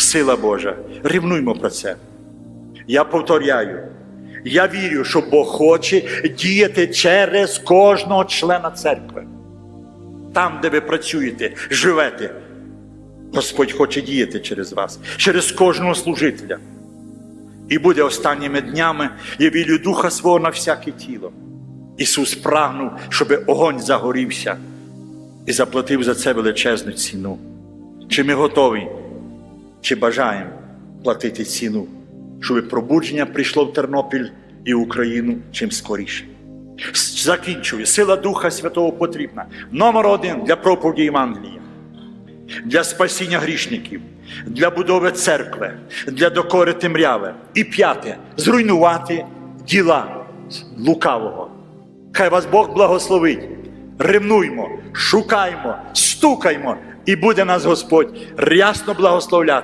сила Божа. Рівнуймо про це. Я повторяю, я вірю, що Бог хоче діяти через кожного члена церкви. Там, де ви працюєте, живете, Господь хоче діяти через вас, через кожного служителя. І буде останніми днями я вілю Духа свого на всяке тіло. Ісус прагнув, щоб огонь загорівся і заплатив за це величезну ціну. Чи ми готові, чи бажаємо платити ціну, щоб пробудження прийшло в Тернопіль і Україну чим скоріше. Закінчую. Сила Духа Святого потрібна. Номер один для проповіді Євангелія, для спасіння грішників, для будови церкви, для докори темряви. І п'яте зруйнувати діла лукавого. Хай вас Бог благословить. Ревнуймо, шукаймо, стукаймо, і буде нас Господь рясно благословляти.